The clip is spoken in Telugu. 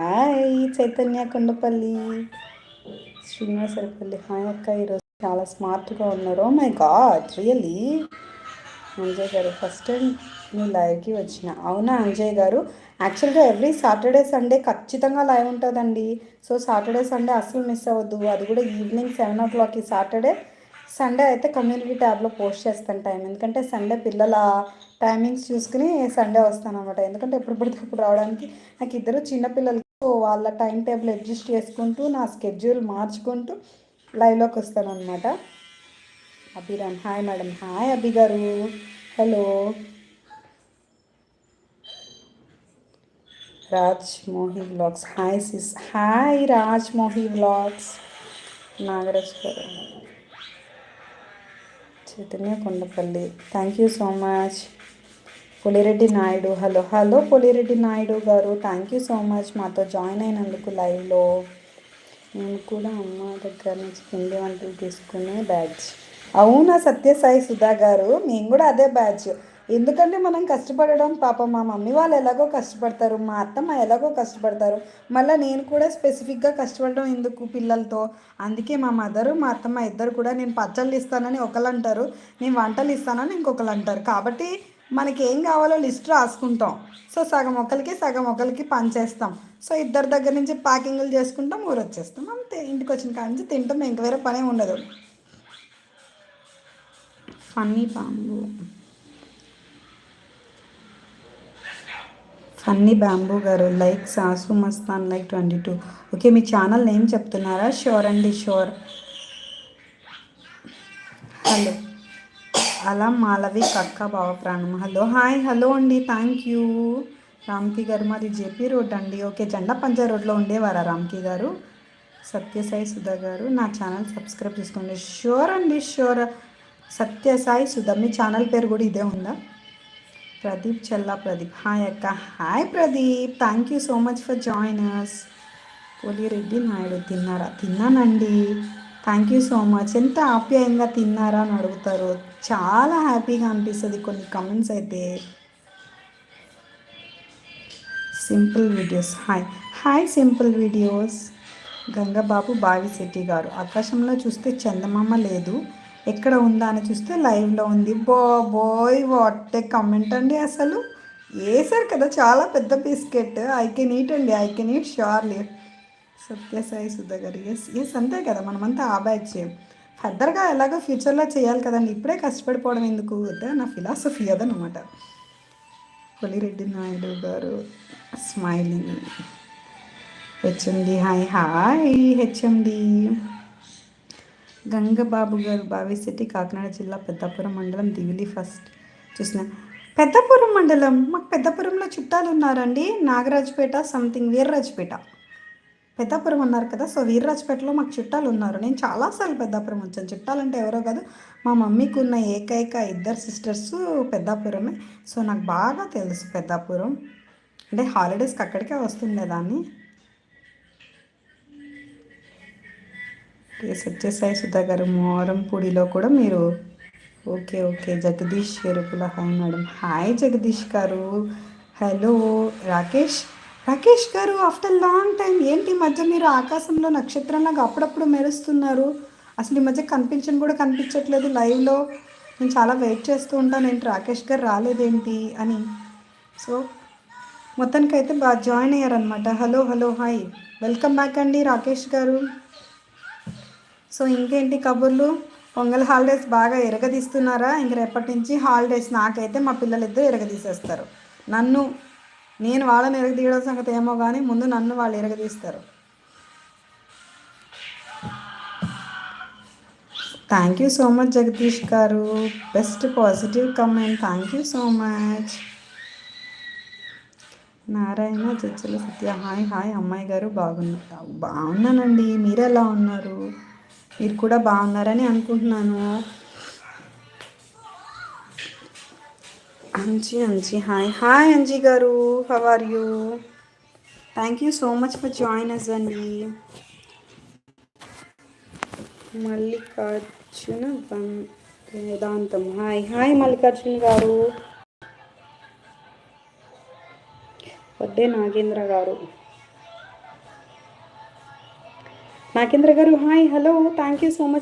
హాయ్ చైతన్య కొండపల్లి. శ్రీనివాసరపల్లి హాయ్ అక్క ఈరోజు చాలా స్మార్ట్గా ఉన్నారు. మై గాడ్ రియలీ అంజయ్ గారు ఫస్ట్ టైం మీ లైవ్కి వచ్చిన. అవునా అంజయ్ గారు? యాక్చువల్గా ఎవ్రీ సాటర్డే సండే ఖచ్చితంగా లైవ్ ఉంటుందండి. సో సాటర్డే సండే అస్సలు మిస్ అవ్వద్దు. అది కూడా ఈవినింగ్ సెవెన్ ఓ క్లాక్కి సాటర్డే. సండే అయితే కమ్యూనిటీ ట్యాబ్లో పోస్ట్ చేస్తాను టైం. ఎందుకంటే సండే పిల్లల టైమింగ్స్ చూసుకుని సండే వస్తాను అనమాట ఎందుకంటే ఎప్పుడు పడితే అప్పుడు రావడానికి నాకు ఇద్దరు చిన్నపిల్లలు వాళ్ళ టైం టేబుల్ అడ్జస్ట్ చేసుకుంటూ నా స్కెడ్యూల్ మార్చుకుంటూ లైవ్లోకి వస్తాను అనమాట Abhiram hi madam. Hi Abhi గారు. Hello. Raj Mohi vlogs. Hi sis. Hi Raj Mohi vlogs. Nagaraj గారు. Chaitanya Kondapalli. Thank you so much. Pulireddy Naidu. Hello hello Pulireddy Naidu గారు. థ్యాంక్ యూ సో మచ్ మాతో జాయిన్ అయినందుకు లైవ్లో. నేను కూడా అమ్మ దగ్గర నుంచి పిండి వంటలు తీసుకునే బ్యాచ్. అవునా సత్యసాయి సుధా గారు? మేము కూడా అదే బ్యాచ్. ఎందుకంటే మనం కష్టపడడం పాపం మా మమ్మీ వాళ్ళు ఎలాగో కష్టపడతారు మా అత్తమ్మ ఎలాగో కష్టపడతారు. మళ్ళీ నేను కూడా స్పెసిఫిక్గా కష్టపడడం ఎందుకు పిల్లలతో? అందుకే మా మదరు మా అత్తమ్మ ఇద్దరు కూడా నేను పచ్చళ్ళు ఇస్తానని ఒకళ్ళు అంటారు నేను వంటలు ఇస్తానని ఇంకొకరు అంటారు. కాబట్టి మనకి ఏం కావాలో లిస్ట్ రాసుకుంటాం. సో సగం ఒకరికి సగం ఒకరికి పనిచేస్తాం సో ఇద్దరి దగ్గర నుంచి ప్యాకింగ్లు చేసుకుంటాం ఊరు వచ్చేస్తాం అంతే. ఇంటికి వచ్చిన కాడి నుంచి తింటాం. ఇంక వేరే పనే ఉండదు. ఫన్నీ బాంబు ఫన్నీ బ్యాంబూ గారు. Like Sasu Mastan like twenty two. Okay మీ ఛానల్ నేమ్ చెప్తున్నారా? షోర్ అండి షోర్. హలో. అలా మాలవి కక్క బావప్రాణం హలో హాయ్ హలో అండి థ్యాంక్ యూ. రామ్కి గారు మాది జేపీ రోడ్ అండి. ఓకే జెండా పంజా రోడ్లో ఉండేవారా రామ్కి గారు? సత్యసాయి సుధా గారు నా ఛానల్ సబ్స్క్రైబ్ చేసుకోండి. షూర్ అండి షూర్. సత్యసాయి సుధా మీ ఛానల్ పేరు కూడా ఇదే ఉందా? ప్రదీప్ చెల్లా ప్రదీప్. హాయ్ అక్క. Hi Pradeep. Thank you so much for joiners Reddy Naidu తిన్నారా? తిన్నానండి. థ్యాంక్ యూ సో మచ్ ఎంత ఆప్యాయంగా తిన్నారా అని అడుగుతారు. చాలా హ్యాపీగా అనిపిస్తుంది కొన్ని కమెంట్స్ అయితే. Simple videos hi hi simple videos Gangababu Bavisetti గారు. ఆకాశంలో చూస్తే చందమామ లేదు. ఎక్కడ ఉందా అని చూస్తే లైవ్లో ఉంది. బాబోయ్ వాట్ కమెంట్ అండి అసలు. వేసారు కదా చాలా పెద్ద బిస్కెట్ ఐ కెన్ ఈట్ అండి. I can eat surely Satyasai Sudha గారు. ఎస్ ఎస్ అంతే కదా మనమంతా ఆ బ్యాచ్ ఫర్దర్గా ఎలాగో ఫ్యూచర్లో చేయాలి కదండి ఇప్పుడే కష్టపడిపోవడం ఎందుకు? అదే నా ఫిలాసఫీ అదనమాట కొలిరెడ్డి నాయుడు గారు smiling HMD hi hi HMD Gangababu గారు బావిశెట్టి కాకినాడ జిల్లా పెద్దాపురం మండలం దివిలి ఫస్ట్. చూసిన పెద్దపురం మండలం మాకు పెద్దపురంలో చుట్టాలు ఉన్నారండి నాగరాజపేట సంథింగ్ వీర్రాజపేట. పెద్దాపురం అన్నారు కదా సో వీర్రాజపేటలో మాకు చుట్టాలు ఉన్నారు. నేను చాలాసార్లు పెద్దాపురం వచ్చాను. చుట్టాలంటే ఎవరో కాదు మా మమ్మీకి ఉన్న ఏకైక ఇద్దరు సిస్టర్స్ పెద్దాపురమే. సో నాకు బాగా తెలుసు పెద్దాపురం. అంటే హాలిడేస్కి అక్కడికే వస్తుండేదాన్ని. సత్యసాయి సుధా గారు. మోరంపూడిలో కూడా మీరు okay okay. Jagadish Erupula. Hi madam. Hi Jagadish గారు. హలో రాకేష్. రాకేష్ గారు ఆఫ్టర్ లాంగ్ టైం ఏంటి మధ్య మీరు ఆకాశంలో నక్షత్రంలాగా అప్పుడప్పుడు మెరుస్తున్నారు? అసలు ఈ మధ్య కనిపించని కూడా కనిపించట్లేదు లైవ్లో నేను చాలా వెయిట్ చేస్తూ ఉంటాను ఏంటి రాకేష్ గారు రాలేదేంటి అని. సో మొత్తానికి అయితే బాగా join అయ్యారనమాట hello hello hi welcome back అండి రాకేష్ గారు. సో ఇంకేంటి కబుర్లు? పొంగల్ హాలిడేస్ బాగా ఎరగదీస్తున్నారా? ఇంక రేపటి నుంచి హాలిడేస్ నాకైతే మా పిల్లలిద్దరూ ఎరగదీసేస్తారు. నన్ను నేను వాళ్ళని ఎరగదీయడం సంగతి ఏమో కానీ ముందు నన్ను వాళ్ళు ఎరగదీస్తారు. Thank you so much Jagadish గారు. Best positive comment thank you so much Narayana Jadjala Satya hi hi అమ్మాయి గారు బాగున్నారు బాగున్నానండి. మీరు ఎలా ఉన్నారు? మీరు కూడా బాగున్నారని అనుకుంటున్నాను. అంజీ అంజీ. హాయ్ హాయ్ అంజీ గారు. How are you thank you so much for join us అండి మల్లికార్జున వేదాంతం. హాయ్ హాయ్ మల్లికార్జున గారు. వడ్డే నాగేంద్ర గారు. నాగేంద్ర గారు hi hello thank you so much